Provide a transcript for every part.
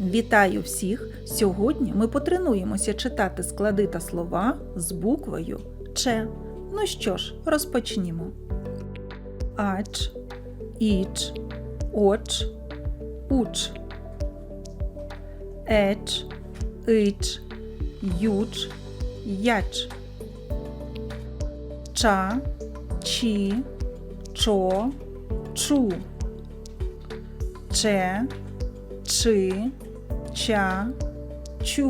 Вітаю всіх! Сьогодні ми потренуємося читати склади та слова з буквою Ч. Ну що ж, розпочнімо. Ач, іч, оч, уч. Еч, ич, юч, яч. Ча, чі, чо, чу. Че, чи, ча, чу.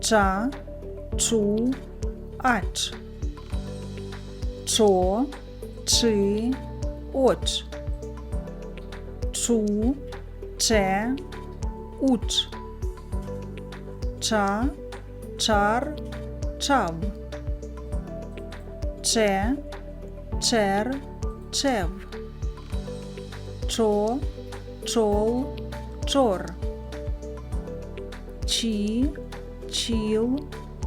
Ча, чу, ач. Чо, чи, оч. Чу, че, уч. Ча, чар, чав. Че, чер, чев. Чо, чол, чор. Чі, чіл,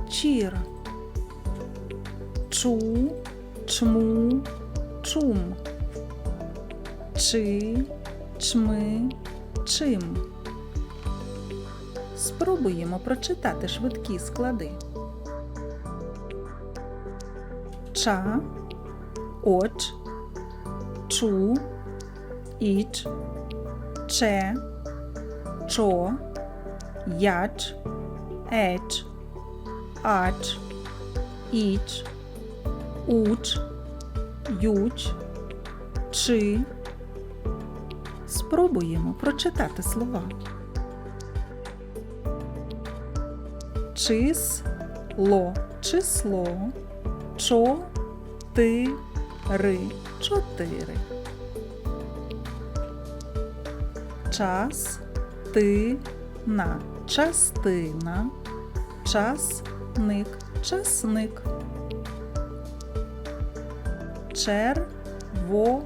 чір. Чу, чму, чум. Чи, чми, чим. Спробуємо прочитати швидкі склади. Ча, оч, чу, іч, че, чо, яч, еч, ач, іч, уч, юч, чи. Спробуємо прочитати слова. Число, число, чо, ти, ри, чотири. Час, ти, на, частина, часник, часник. Червоний,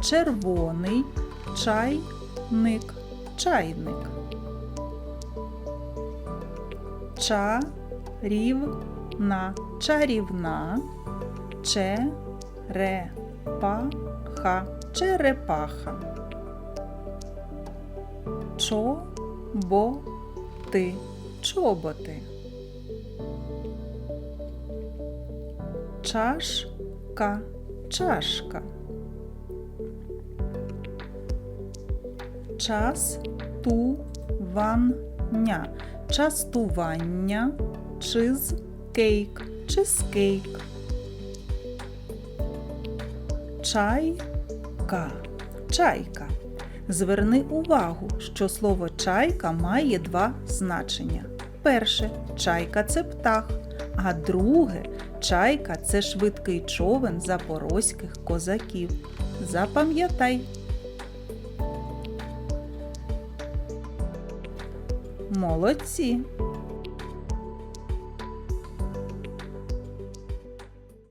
червоний, чайник, чайник. Чарівна, чарівна, черепаха, черепаха. Чоботи. Чашка, чашка. Частування, частування, чизкейк, чизкейк. Чайка, чайка. Зверни увагу, що слово чайка має два значення. Перше чайка це птах, а друге чайка це швидкий човен запорозьких козаків. Запам'ятай. Молодці!